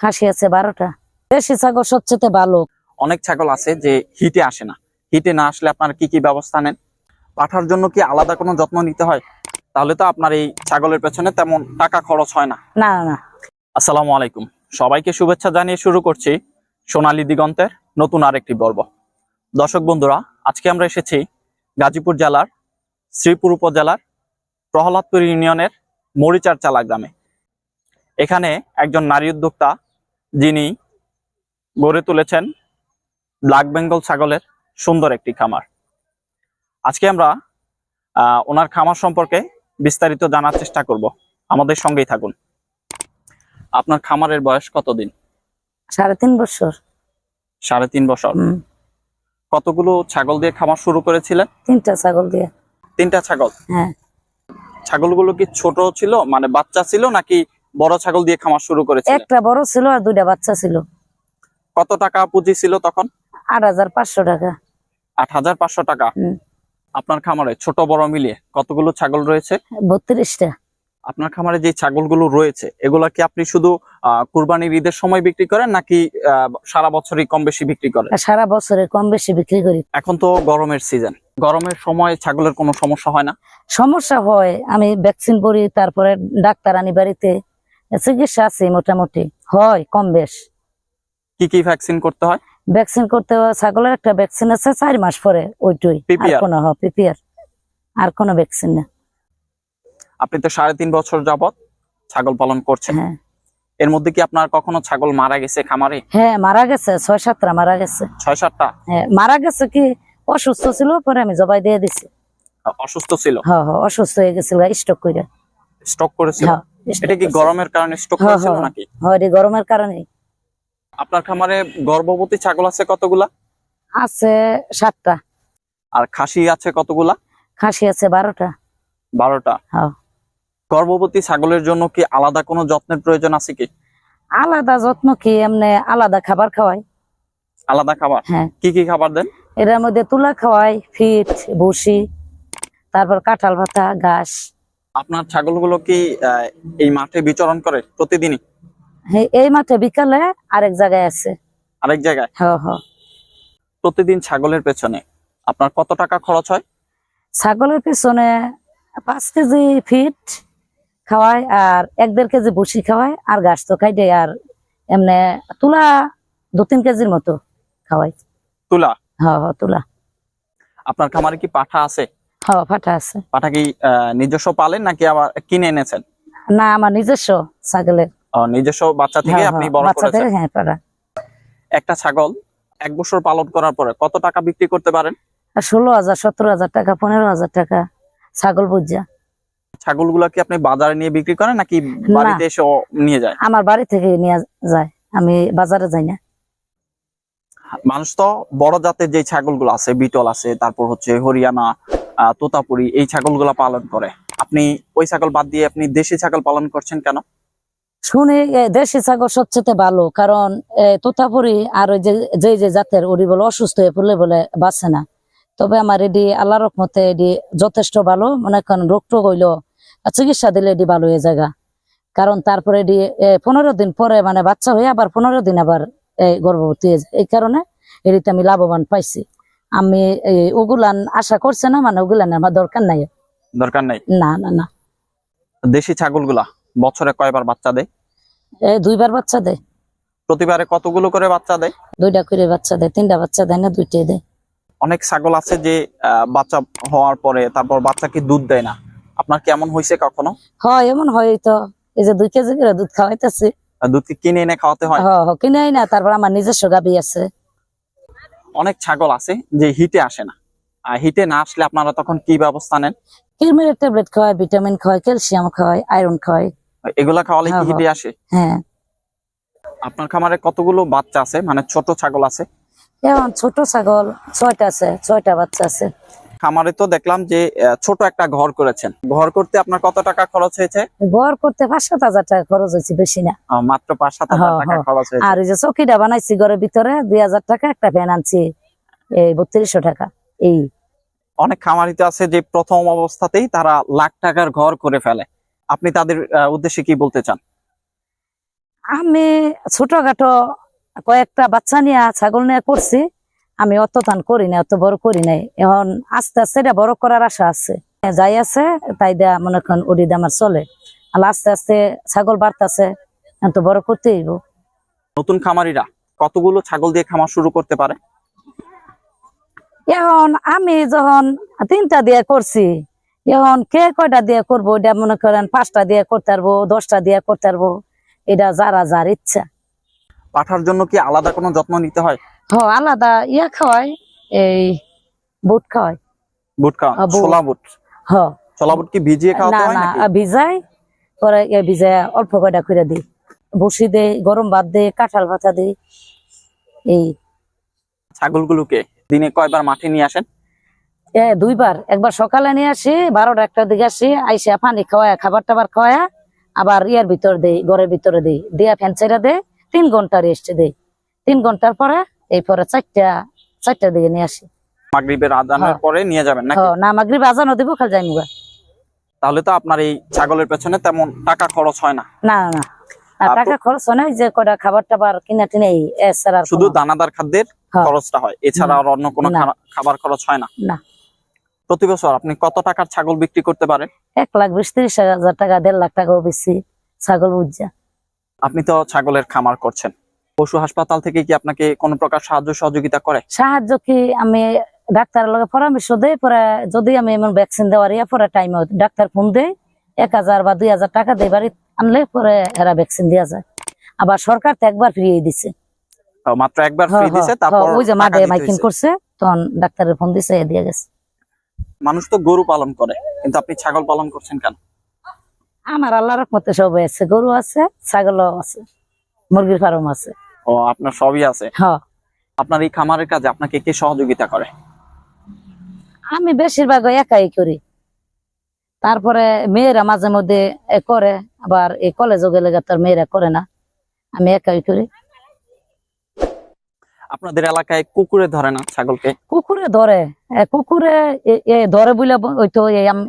খাসি আছে বারোটা। দেশি ছাগল সবচেয়ে ভালো। অনেক ছাগল আছে যে হিটে আসে না। হিটে না আসলে আপনার কি কি ব্যবস্থা নেন? পাঠার জন্য কি আলাদা কোনো যত্ন নিতে হয়? তাহলে তো আপনার এই ছাগলের পেছনে তেমন টাকা খরচ হয় না। না না। না আসসালামু আলাইকুম। সবাইকে শুভেচ্ছা জানিয়ে শুরু করছি সোনালী দিগন্তের নতুন আরেকটি পর্ব। দর্শক বন্ধুরা আজকে আমরা এসেছি গাজীপুর জেলার শ্রীপুর উপজেলার প্রহ্লাদপুর ইউনিয়নের মরিচার চালা গ্রামে। এখানে একজন নারী উদ্যোক্তা যিনি গড়ে তুলেছেন ব্ল্যাক বেঙ্গল ছাগলের সুন্দর একটি খামার। আজকে আমরা ওনার খামার সম্পর্কে বিস্তারিত জানার চেষ্টা করব। আমাদের সঙ্গেই থাকুন। আপনার খামারের বয়স কতদিন? সাড়ে তিন বছর। সাড়ে তিন বছর। কতগুলো ছাগল দিয়ে খামার শুরু করেছিলেন? তিনটা ছাগল দিয়ে। তিনটা ছাগল? হ্যাঁ। ছাগলগুলো কি ছোট ছিল? মানে বাচ্চা ছিল নাকি বড় ছাগল দিয়ে খামার শুরু করেছিলেন একটা বড় ছিল আর দুইটা বাচ্চা ছিল। কত টাকা পুঁজি ছিল তখন? আট হাজার পাঁচশো টাকা। আট হাজার পাঁচশো টাকা। আপনার খামারে ছোট বড় মিলিয়ে কতগুলো ছাগল রয়েছে? বত্রিশটা। আপনার খামারে যে ছাগলগুলো রয়েছে এগুলা কি আপনি শুধু কুরবানির ঈদের সময় বিক্রি করেন নাকি সারা বছরই কম বেশি বিক্রি করেন? সারা বছরে কম বেশি বিক্রি করি। এখন তো গরমের সিজন। গরমের সময় ছাগলের কোনো সমস্যা হয় না? সমস্যা হয় আমি ভ্যাকসিন করি তারপরে ডাক্তার আনি বাড়িতে। চিকিৎসা আছে মোটামুটি। হয় কম বেশ। কি কি ভ্যাকসিন করতে হয়? ভ্যাকসিন করতে হয় ছাগলের একটা ভ্যাকসিন আছে চার মাস পরে ওইটুই। আর? কোনো পিপিআর আর কোনো ভ্যাকসিন না। আপনি তো সাড়ে তিন বছর যাবত ছাগল পালন করছেন। হ্যাঁ। এর মধ্যে কি আপনার কখনো ছাগল মারা গেছে খামারে? হ্যাঁ মারা গেছে ছয় সাতটা মারা গেছে। ছয় সাতটা? হ্যাঁ মারা গেছে কি অসুস্থ ছিল পরে আমি জবাই দিয়ে দিছি। অসুস্থ ছিল? হ্যাঁ হ্যাঁ অসুস্থ হয়ে গেছিল স্টক করে স্টক করেছিল? হ্যাঁ এটা কি গরমের কারণে স্টক হ্যাঁ, করেছিল হ্যাঁ। নাকি? হয় রে, গরমের কারণে। আপনার খামারে গর্ভবতী ছাগল আছে কতগুলা? আছে সাতটা। আর খাসি আছে কতগুলা? খাসি আছে বারোটা। বারোটা। হ্যাঁ। গর্ভবতী ছাগলের জন্য কি আলাদা কোনো যত্নের প্রয়োজন আছে কি? আলাদা যত্ন কি? এমনি আলাদা খাবার খাওয়াই। আলাদা খাবার? হ্যাঁ। কি কি খাবার দেন? এটার মধ্যে তুলা খাওয়াই ফিট ভুসি তারপর কাঁঠাল ভাতা ঘাস। আপনার ছাগলগুলো কি এই মাঠে বিচরণ করে প্রতিদিনই? হ্যাঁ, এই মাঠে বিকালে আরেক জায়গায় আছে। আরেক জায়গায়? হ্যাঁ হ্যাঁ। প্রতিদিন ছাগলের পেছনে আপনার কত টাকা খরচ হয়? ছাগলের পিছনে পাঁচ কেজি ফিট খাওয়ায় আর এক দেড় কেজি ভুসি খাওয়াই আর ঘাস তো খাই দেয় আর এমনি তুলা দু তিন কেজির মতো খাওয়াই তুলা? হ্যাঁ হ্যাঁ তুলা। আপনার খামারে কি পাঠা আছে? হ্যাঁ ফাটা আছে। পাঠা কি নিজস্ব পালেন নাকি আবার কিনে এনেছেন? না আমার নিজস্ব ছাগলের। ও, নিজস্ব বাচ্চা থেকে হ্যাঁ, আপনি হ্যাঁ, বড় করেছেন? হ্যাঁ পারা একটা ছাগল এক বছর পালন করার পরে কত টাকা বিক্রি করতে পারেন? আর ষোলো হাজার সতেরো হাজার টাকা পনেরো হাজার টাকা ছাগল বুঝা ছাগলগুলো কি আপনি বাজারে নিয়ে বিক্রি করেন নাকি বাড়িতে এসে নিয়ে যায়? আমার বাড়ি থেকে নিয়ে যায় আমি বাজারে যাই না। মানুষ তো বড় জাতের যে ছাগলগুলো আছে বিটল আছে তারপর হচ্ছে হরিয়ানা তোতাপুরি এই ছাগলগুলো পালন করে। আপনি ওই ছাগল বাদ দিয়ে আপনি দেশি ছাগল পালন করছেন কেন? শুনি দেশি ছাগল সবচেয়ে ভালো, কারণ তোতাপুরি আর ওই যে যে জাতের ওরি বলে অসুস্থ হয়ে পড়লে বলে বাঁচে না। তবে আমার এডি আল্লাহ রকমতে এডি যথেষ্ট ভালো, মনে করেন রোগ টোগ হইল চিকিৎসা দিলে এডি ভালো হয়ে জায়গা কারণ তারপরে এডি পনেরো দিন পরে মানে বাচ্চা হয়ে আবার পনেরো দিন আবার গর্ভবতী এই কারণে এডিতে আমি লাভবান পাইছি। আমি ওগুলান আশা করছে না মানে ওগুলান আমার দরকার নাই। দরকার নাই? না না না। দেশি ছাগলগুলা বছরে কয়বার বাচ্চা দেয়? দুইবার বাচ্চা দেয়। প্রতিবারে কতগুলো করে বাচ্চা দেয়? দুইটা করে বাচ্চা দেয় তিনটা বাচ্চা দেয় না দুইটাই দেয়। অনেক ছাগল আছে যে বাচ্চা হওয়ার পরে তারপর বাচ্চা কি দুধ দেয় না? আপনার কেমন হয়েছে কখনো? হয় এমন হয় তো। এই যে দুই কেজি করে দুধ খাওয়াইতেছি। আহ, দুধকে কিনে এনে খাওয়াতে হয়? কিনে না তারপর আমার নিজস্ব গাবি আছে। অনেক ছাগল আছে যে হিটে আসে না। আর হিটে না আসলে আপনারা তখন কি ব্যবস্থা নেন? কিরমিরের ট্যাবলেট খাওয়ায় ভিটামিন খাওয়ায় ক্যালসিয়াম খাওয়ায় আয়রন খাওয়ায়। এগুলা খাওয়ালে কি হ্যাঁ, হিটে আসে? হ্যাঁ। আপনার খামারে কতগুলো বাচ্চা আছে? মানে ছোট ছাগল আছে? ছোট ছাগল ছয়টা আছে ছয়টা বাচ্চা আছে। খামারে তো দেখলাম যে ছোট একটা ঘর করেছেন। ঘর করতে আপনার কত টাকা খরচ হয়েছে? ঘর করতে পাঁচ সাত হাজার টাকা খরচ হয়েছে বেশি না। মাত্র পাঁচ সাত হাজার হ্যাঁ, টাকা হ্যাঁ। খরচ হয়েছে। আর এই যে চৌকিটা বানাইছি ঘরের ভিতরে দুই হাজার টাকা একটা ফ্যান আনছি এই বত্রিশশো টাকা এই। অনেক খামারিতে আছে যে প্রথম অবস্থাতেই তারা লাখ টাকার ঘর করে ফেলে। আপনি তাদের উদ্দেশ্যে কি বলতে চান? আমি ছোটখাটো কয়েকটা বাচ্চা নিয়ে ছাগল নিয়ে করছি আমি অত টান করি না অত বড় করি নাই। এখন আস্তে আস্তে এটা বড় করার আশা আছে। যাই আছে তাই দেয়া মনে করেন ওডি দিয়ে আমার চলে। আর আস্তে আস্তে ছাগল বাড়তেছে এত বড় করতে হইব। নতুন খামারিরা কতগুলো ছাগল দিয়ে খামার শুরু করতে পারে? এখন আমি যখন তিনটা দিয়ে করছি এখন কে কয়টা দিয়ে করব এটা মনে করেন পাঁচটা দিয়ে করতে পারব দশটা দিয়ে করতে পারব এটা যারা যার ইচ্ছা। পাঠার জন্য কি আলাদা কোনো যত্ন নিতে হয়? হ আলাদা ইয়া খাওয়াই এই বুট খাওয়াই। বুট খাওয়া বুট। ছোলা বুট? হ। ছোলা বুট কি ভিজিয়ে হয় না ভিজাই পরে ভিজাই অল্প কয়টা করে দিই। বসি দে গরম ভাত দে কাঁঠাল পাতা দে এই। ছাগলগুলোকে দিনে কয়বার মাঠে নিয়ে আসেন? এ দুইবার। একবার সকালে নিয়ে আসি বারোটা একটার দিকে আসি আইসা পানি খাওয়ায় খাবার টাবার খাওয়ায় আবার ইয়ার ভিতর দেই ঘরের ভিতরে দেই। দিয়া ফ্যান ছেড়ে দে তিন ঘণ্টা রেস্ট দেই। তিন ঘণ্টার পরে এই পরে চারটা চারটার দিকে নিয়ে আসি। মাগরিবের আদানের হ্যাঁ। পরে নিয়ে যাবেন নাকি? না মাগরি বাজানো দিব খালি যাই মুগা তাহলে তো আপনার এই ছাগলের পেছনে তেমন টাকা খরচ হয় না। না না টাকা খরচ হয় না যে খাবার টাবার কিনা টিনে এছাড়া শুধু দানাদার খাদ্যের হ্যাঁ। খরচটা হয় এছাড়া আর অন্য কোনো। খাবার খরচ হয় না। না। প্রতি বছর আপনি কত টাকার ছাগল বিক্রি করতে পারেন? এক লাখ বিশ ত্রিশ হাজার টাকা দেড় লাখ টাকাও বেশি ছাগল বুঝা আপনি তো ছাগলের খামার করছেন। পশু হাসপাতাল থেকে কি আপনাকে কোনো প্রকার সাহায্য সহযোগিতা করে? সাহায্য কি আমি ডাক্তারের লগে পরামর্শ দেই পরে যদি আমি এমন ভ্যাকসিন দেওয়ার ইয়া পরে টাইম ডাক্তার ফোন দেয় এক হাজার বা দুই হাজার টাকা দেয় বাড়ি আনলে পরে এরা ভ্যাকসিন দেওয়া যায়। আবার সরকার তো একবার ফ্রি দিছে। মাত্র একবার ফ্রি দিছে তারপর ওই যে দিতে মাইকিং করছে তখন ডাক্তারের ফোন দিছে এ দিয়ে গেছে। মানুষ তো গরু পালন করে কিন্তু আপনি ছাগল পালন করছেন কেন? আমার আল্লাহর মতে সব আছে গরু আছে ছাগলও আছে মুরগির ফার্ম আছে। ও আপনার সবই আছে। হ। আপনার এই খামারের কাজে আপনাকে কে সহযোগিতা করে? আমি বেশিরভাগ একাই করি। তারপরে মেয়েরা মাঝে মধ্যে করে আবার এই কলেজও গেলে তার মেয়েরা করে না। আমি একাই করি। আপনাদের এলাকায় কুকুরে ধরে না ছাগলকে? কুকুরে ধরে। কুকুরে ধরে বলে ওই তো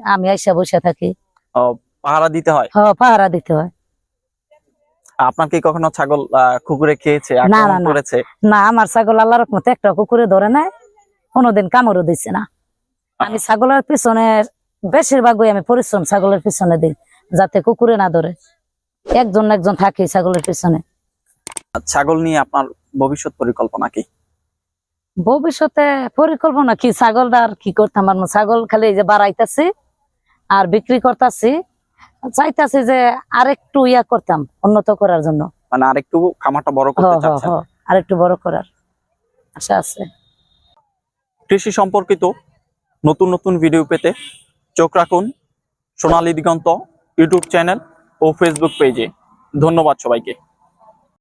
আমি আইসা বসে থাকি। ও, পাহারা দিতে হয়? হ পাহারা দিতে হয়। আপনার কি কখনো ছাগল কুকুরে খেয়েছে আক্রমণ করেছে? না আমার ছাগল আল্লাহর মতো একটা কুকুরে ধরে নাই কোনোদিন কামড়ও দিছে না। আমি ছাগলের পিছনে বেশিরভাগই আমি পরিশ্রম ছাগলের পিছনে দিই যাতে কুকুরে না ধরে। একজন একজন থাকে ছাগলের পিছনে। ছাগল নিয়ে আপনার ভবিষ্যৎ পরিকল্পনা কি? ভবিষ্যতে পরিকল্পনা কি? ছাগলটা আর কি করতাম? ছাগল খালি এই যে বাড়াইতেছি আর বিক্রি করতেছি। চাইতাছি যে আরেকটু ইয়া করতাম উন্নত করার জন্য। মানে আরেকটু খামারটা বড় করতে চাচ্ছেন? হ আরেকটু বড় করার আশা আছে। কৃষি সম্পর্কিত নতুন নতুন ভিডিও পেতে চোখ রাখুন সোনালী দিগন্ত ইউটিউব চ্যানেল ও ফেসবুক পেজে ধন্যবাদ সবাইকে।